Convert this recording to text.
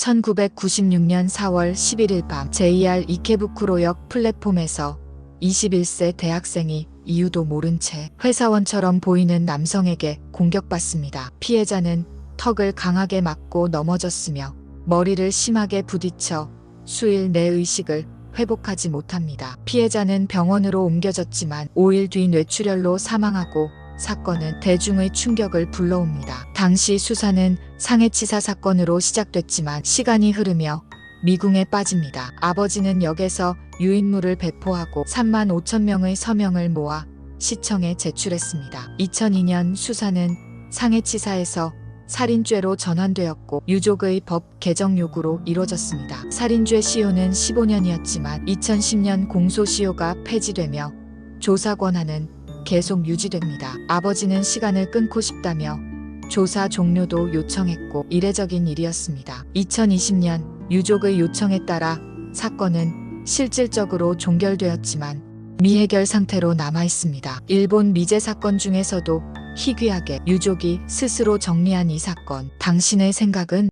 1996년 4월 11일 밤 JR 이케부쿠로역 플랫폼에서 21세 대학생이 이유도 모른 채 회사원처럼 보이는 남성에게 공격받습니다. 피해자는 턱을 강하게 맞고 넘어졌으며 머리를 심하게 부딪혀 수일 내 의식을 회복하지 못합니다. 피해자는 병원으로 옮겨졌지만 5일 뒤 뇌출혈로 사망하고 사건은 대중의 충격을 불러옵니다. 당시 수사는 상해치사 사건으로 시작됐지만 시간이 흐르며 미궁에 빠집니다. 아버지는 역에서 유인물을 배포하고 3만 5천 명의 서명을 모아 시청에 제출했습니다. 2002년 수사는 상해치사에서 살인죄로 전환되었고 유족의 법 개정 요구로 이뤄졌습니다. 살인죄 시효는 15년이었지만 2010년 공소시효가 폐지되며 조사 권한은 계속 유지됩니다. 아버지는 시간을 끊고 싶다며 조사 종료도 요청했고 이례적인 일이었습니다. 2020년 유족의 요청에 따라 사건은 실질적으로 종결되었지만 미해결 상태로 남아 있습니다. 일본 미제 사건 중에서도 희귀하게 유족이 스스로 정리한 이 사건. 당신의 생각은